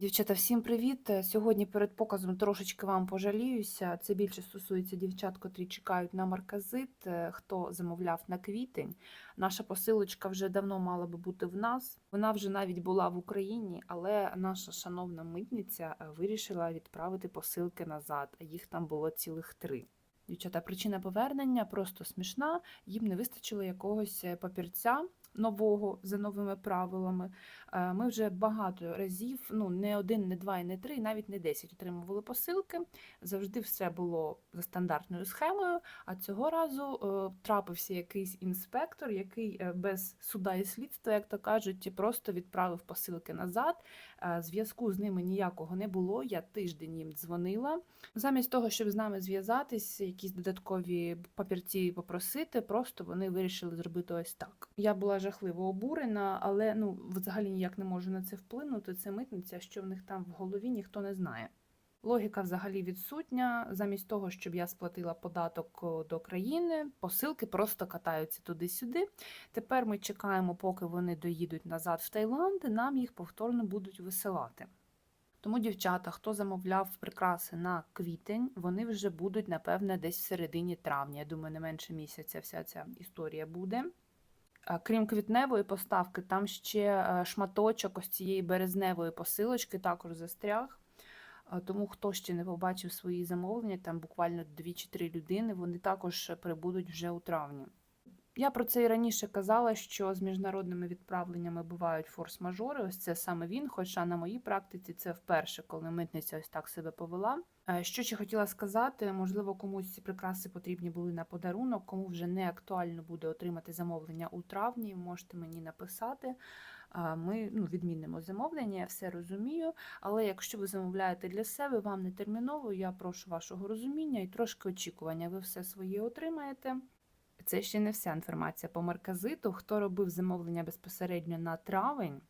Дівчата, всім привіт! Е, Сьогодні перед показом трошечки вам пожаліюся. Це більше стосується дівчат, котрі чекають на марказит. Е, Хто замовляв на квітень. Наша посилочка вже давно мала би бути в нас. Вона вже навіть була в Україні, але наша шановна митниця е, вирішила відправити посилки назад. а Їх там було цілих три. Дівчата, причина повернення просто смішна. Їм не вистачило якогось папірця нового за новими правилами. Е, Ми вже багато разів, ну не один, не два і не три, навіть не десять отримували посилки. Завжди все було за стандартною схемою. А цього разу е, трапився якийсь інспектор, який е, без суда і слідства, як то кажуть, просто відправив посилки назад. Е, Зв'язку з ними ніякого не було. Я тиждень їм дзвонила. Замість того, щоб з нами зв'язатись, якісь додаткові папірці попросити, просто вони вирішили зробити ось так. Я була жахливо обурена, але ну взагалі ніяк не можу на це вплинути. Це митниця, що в них там в голові ніхто не знає. Логіка взагалі відсутня. Замість того, щоб я сплатила податок до країни, посилки просто катаються туди-сюди. Тепер ми чекаємо, поки вони доїдуть назад в Таїланд, нам їх повторно будуть висилати. Тому, дівчата, хто замовляв прикраси на квітень, вони вже будуть, напевне, десь в середині травня. Я думаю, не менше місяця вся ця історія буде. Крім квітневої поставки, там ще е, шматочок ось цієї березневої посилочки також застряг. Тому хто ще не побачив свої замовлення, там буквально 2 чи 3 людини, вони також прибудуть вже у травні. Я про це і раніше казала, що з міжнародними відправленнями бувають форс-мажори. Ось це саме він. Хоча на моїй практиці це вперше, коли митниця ось так себе повела. Е, Що ще хотіла сказати, можливо, комусь ці прикраси потрібні були на подарунок, кому вже не актуально буде отримати замовлення у травні, можете мені написати. Ми ну, відмінимо замовлення, я все розумію. Але якщо ви замовляєте для себе, вам не терміново, я прошу вашого розуміння і трошки очікування. Ви все своє отримаєте. Це ще не вся інформація по марказиту. Хто робив замовлення безпосередньо на травень,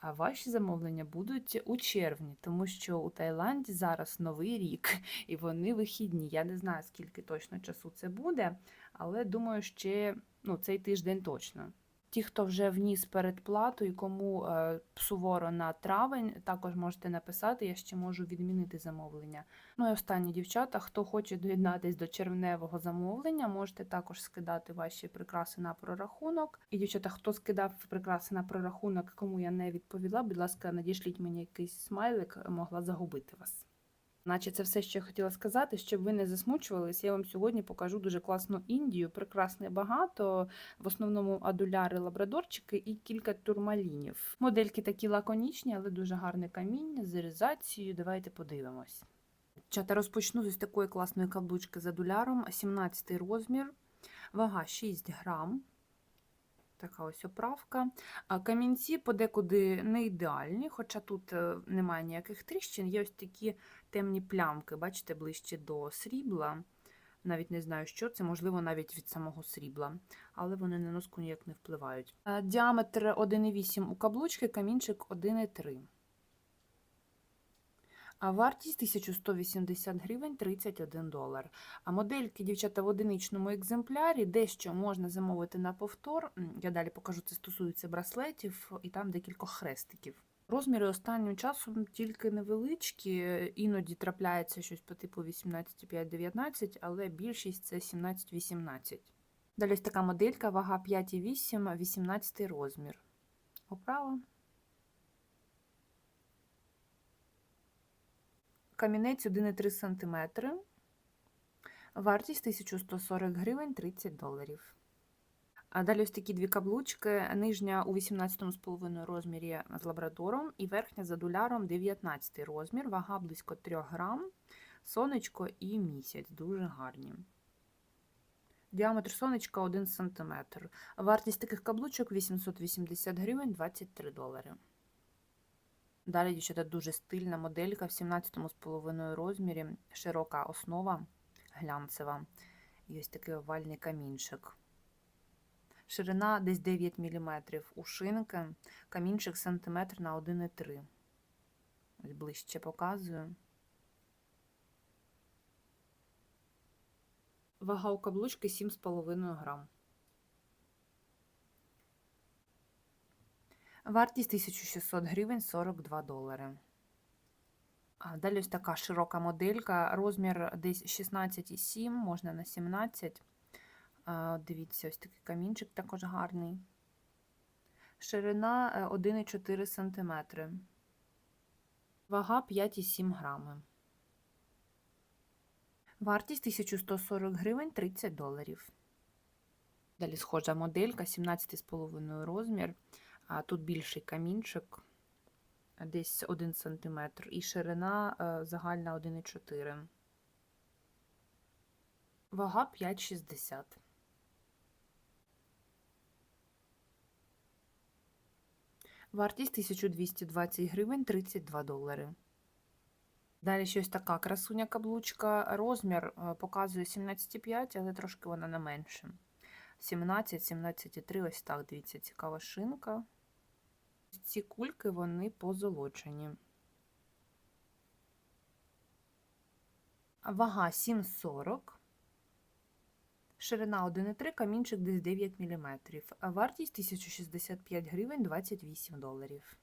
а ваші замовлення будуть у червні, тому що у Таїланді зараз новий рік і вони вихідні. Я не знаю, скільки точно часу це буде, але думаю, ще ну, цей тиждень точно. Ті, хто вже вніс передплату і кому е, суворо на травень, також можете написати, я ще можу відмінити замовлення. Ну і останні дівчата, хто хоче доєднатись до червневого замовлення, можете також скидати ваші прикраси на прорахунок. І дівчата, хто скидав прикраси на прорахунок, кому я не відповіла, будь ласка, надішліть мені якийсь смайлик, могла загубити вас. Наче це все, що я хотіла сказати, щоб ви не засмучувались. Я вам сьогодні покажу дуже класну Індію, прекрасне багато, в основному адуляри, лабрадорчики і кілька турмалінів. Модельки такі лаконічні, але дуже гарне каміння з іризацією. Давайте подивимось. Чата розпочну з ось такої класної каблучки з адуляром, 17 розмір, вага 6 грам. Така ось оправка. Камінці подекуди не ідеальні, хоча тут е, немає ніяких тріщин, є ось такі темні плямки, бачите, ближче до срібла. Навіть не знаю, що це, можливо, навіть від самого срібла, але вони на носку ніяк не впливають. Е, Діаметр 1,8 у каблучки, камінчик 1,3. А вартість 1180 гривень 31 долар. А модельки, дівчата, в одиничному екземплярі, дещо можна замовити на повтор. Я далі покажу, це стосується браслетів і там декількох хрестиків. Розміри останнім часом тільки невеличкі, іноді трапляється щось по типу 18,5-19, але більшість це 17-18. Далі ось така моделька, вага 5,8, 18 розмір. Оправа. Камінець 1,3 см. Вартість 1140 гривень 30 доларів. А далі ось такі дві каблучки. Нижня у 18,5 розмірі з лабрадором і верхня з адуляром 19 розмір, вага близько 3 грам, сонечко і місяць. Дуже гарні. Діаметр сонечка 1 см. Вартість таких каблучок 880 гривень 23 долари. Далі, дівчата, дуже стильна моделька в 17,5 розмірі, широка основа глянцева. І ось такий овальний камінчик. Ширина десь 9 мм. Ушинки, камінчик сантиметр на 1,3. Ось ближче показую. Вага у каблучки 7,5 грам. Вартість 1600 гривень 42 долари. А далі ось така широка моделька, розмір десь 16,7, можна на 17. Дивіться, ось такий камінчик також гарний. Ширина е, 1,4 см. Вага 5,7 грами. Вартість 1140 гривень 30 доларів. Далі схожа моделька, 17,5 розмір. А тут більший камінчик, десь 1 см, і ширина е, загальна 1,4. Вага 5,60. Вартість 1220 гривень 32 долари. Далі щось така красуня каблучка. Розмір е, показує 17,5, але трошки вона не менше. 17, 17,3, ось так, дивіться, цікава шинка. Ці кульки вони позолочені. Вага 7,40. Ширина 1,3, камінчик десь 9 мм. Вартість 1065 гривень 28 доларів.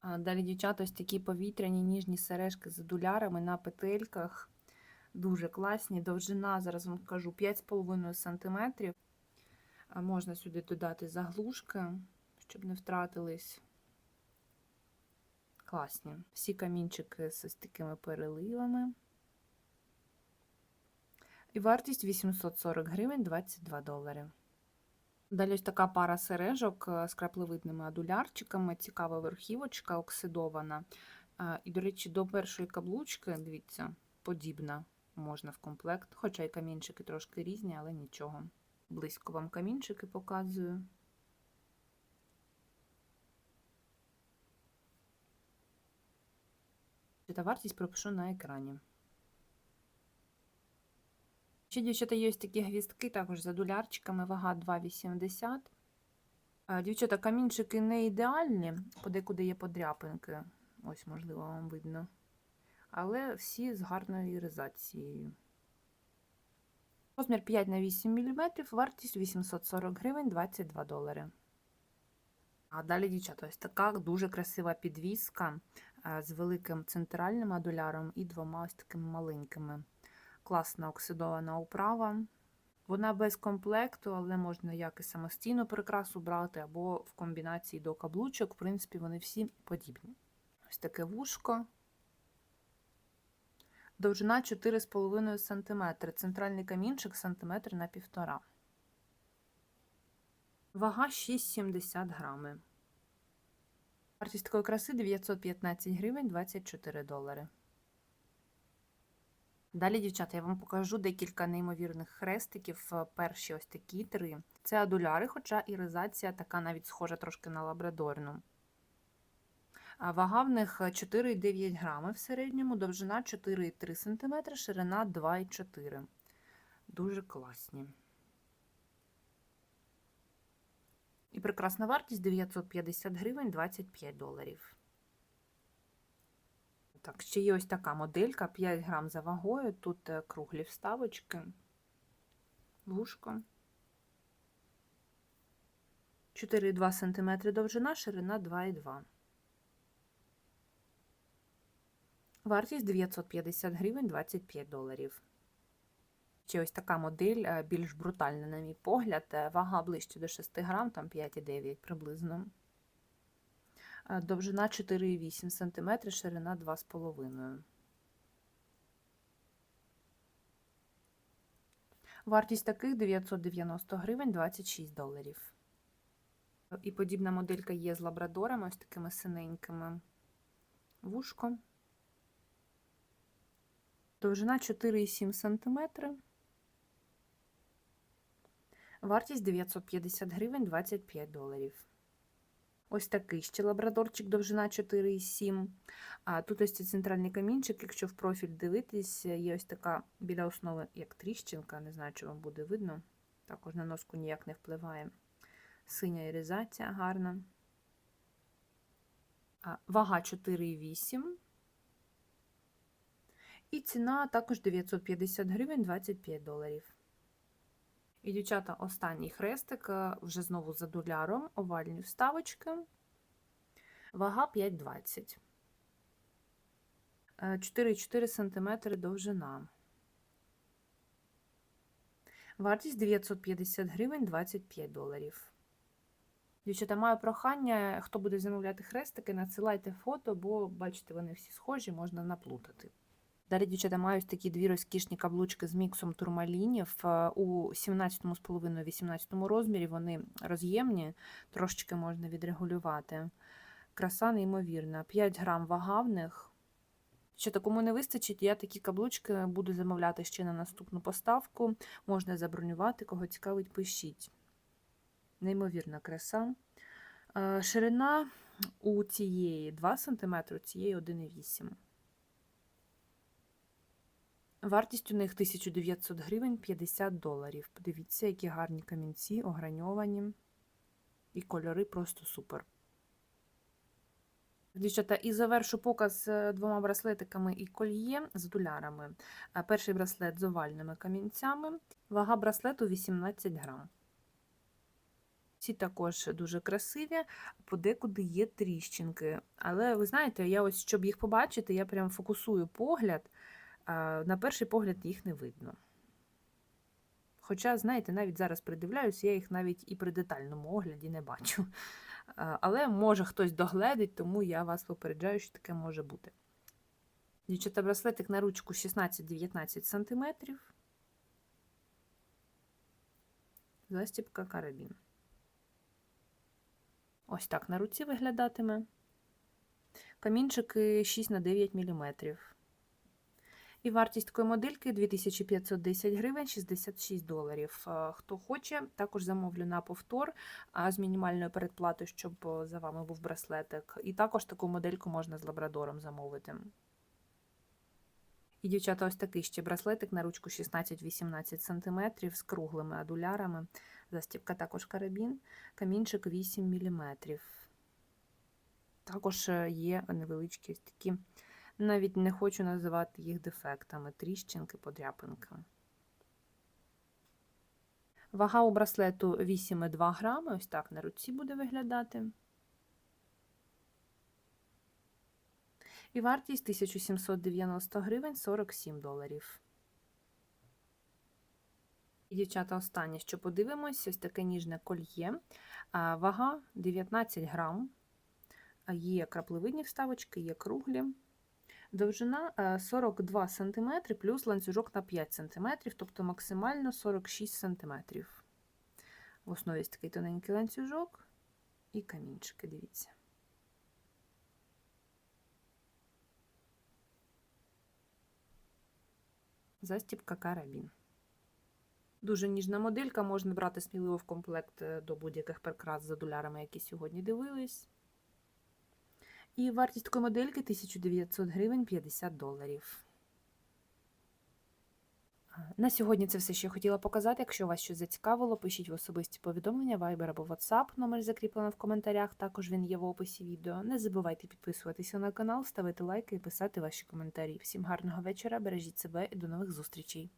А Далі, дівчата, ось такі повітряні ніжні сережки з адулярами на петельках. Дуже класні. Довжина, зараз вам кажу, 5,5 см. Можна сюди додати заглушки, щоб не втратились. Класні. Всі камінчики з ось такими переливами. І вартість 840 гривень 22 долари. Далі ось така пара сережок з краплевидними адулярчиками, цікава верхівочка оксидована. І, до речі, до першої каблучки, дивіться, подібна можна в комплект, хоча й камінчики трошки різні, але нічого. Близько вам камінчики показую. Та вартість пропишу на екрані. Ще, дівчата, є ось такі гвіздки, також з адулярчиками, вага 2,80. Е, Дівчата, камінчики не ідеальні, подекуди є подряпинки. Ось, можливо, вам видно. Але всі з гарною іризацією. Розмір 5 на 8 мм, вартість 840 гривень 22 долари. А далі, дівчата, ось така дуже красива підвіска е, з великим центральним адуляром і двома ось такими маленькими. Класна оксидована управа. Вона без комплекту, але можна як і самостійно прикрасу брати, або в комбінації до каблучок. В принципі, вони всі подібні. Ось таке вушко. Довжина 4,5 см. Центральний камінчик сантиметр на півтора. Вага 6,70 грами. Вартість такої краси 915 гривень 24 долари. Далі, дівчата, я вам покажу декілька неймовірних хрестиків. Перші ось такі три. Це адуляри, хоча іризація така навіть схожа трошки на лабрадорну. Вага в них 4,9 грами в середньому, довжина 4,3 см, ширина 2,4 Дуже класні. І прекрасна вартість 950 гривень 25 доларів. Так, ще є ось така моделька 5 грам за вагою. Тут е, круглі вставочки, вушко. 4,2 см довжина, ширина 2,2 Вартість 950 гривень 25 доларів. Ще ось така модель, е, більш брутальна, на мій погляд. Е, вага ближче до 6 грам, там 5,9 приблизно. Довжина 4,8 см, ширина 2,5 Вартість таких 990 гривень 26 доларів. І подібна моделька є з лабрадорами, ось такими синенькими. Вушко. Довжина 4,7 см. Вартість 950 гривень 25 доларів. Ось такий ще лабрадорчик, довжина 4,7. А тут ось цей центральний камінчик, якщо в профіль дивитись, є ось така біля основи, як тріщинка, не знаю, чи вам буде видно. Також на носку ніяк не впливає. Синя іризація гарна. Вага 4,8. І ціна також 950 гривень 25 доларів. І, дівчата, останній хрестик е, вже знову за доляром, овальні вставочки, вага 5,20. Е, 4,4 см довжина. Вартість 950 гривень 25 доларів. Дівчата, маю прохання, хто буде замовляти хрестики, надсилайте фото, бо бачите, вони всі схожі, можна наплутати. Далі, дівчата, маю ось такі дві розкішні каблучки з міксом турмалінів е, у 17,5-18 розмірі. Вони роз'ємні, трошечки можна відрегулювати. Краса неймовірна. 5 грам вага в. Що кому не вистачить, я такі каблучки буду замовляти ще на наступну поставку. Можна забронювати, кого цікавить, пишіть. Неймовірна краса. Е, Ширина у цієї 2 см, цієї 1,8 Вартість у них 1900 гривень 50 доларів. Подивіться, які гарні камінці, ограньовані. І кольори просто супер. Дівчата, і завершу показ е, двома браслетиками і кольє з дулярами. Е, Перший браслет з овальними камінцями. Вага браслету 18 грам. Ці також дуже красиві, подекуди є тріщинки. Але ви знаєте, я ось, щоб їх побачити, я прям фокусую погляд. На перший погляд їх не видно. Хоча, знаєте, навіть зараз придивляюсь, я їх навіть і при детальному огляді не бачу. Але може хтось догледить, тому я вас попереджаю, що таке може бути. Дівчата, браслетик на ручку 16-19 см. Застібка карабін. Ось так на руці виглядатиме. Камінчики 6 на 9 мм. І вартість такої модельки 2510 гривень 66 доларів. Е, Хто хоче, також замовлю на повтор з мінімальною передплатою, щоб е, за вами був браслетик. І також таку модельку можна з лабрадором замовити. І, дівчата, ось такий ще браслетик на ручку 16-18 см з круглими адулярами. Застібка також карабін, камінчик 8 мм. Також е, є невеличкі такі, навіть не хочу називати їх дефектами, тріщинки, подряпинки. Вага у браслету 8,2 грами, ось так на руці буде виглядати. І вартість 1790 гривень 47 доларів. І, дівчата, останнє, що подивимось, ось таке ніжне кольє. Вага 19 грам. Є краплевидні вставочки, є круглі. Довжина е, 42 см плюс ланцюжок на 5 см, тобто максимально 46 см. В основі такий тоненький ланцюжок і камінчики, дивіться. Застібка карабін. Дуже ніжна моделька, можна брати сміливо в комплект е, до будь-яких прикрас з адулярами, які сьогодні дивились. І вартість такої модельки 1900 гривень 50 доларів. На сьогодні це все, що я хотіла показати. Якщо вас щось зацікавило, пишіть в особисті повідомлення, Viber або WhatsApp, номер закріплено в коментарях, також він є в описі відео. Не забувайте підписуватися на канал, ставити лайки і писати ваші коментарі. Всім гарного вечора, бережіть себе і до нових зустрічей!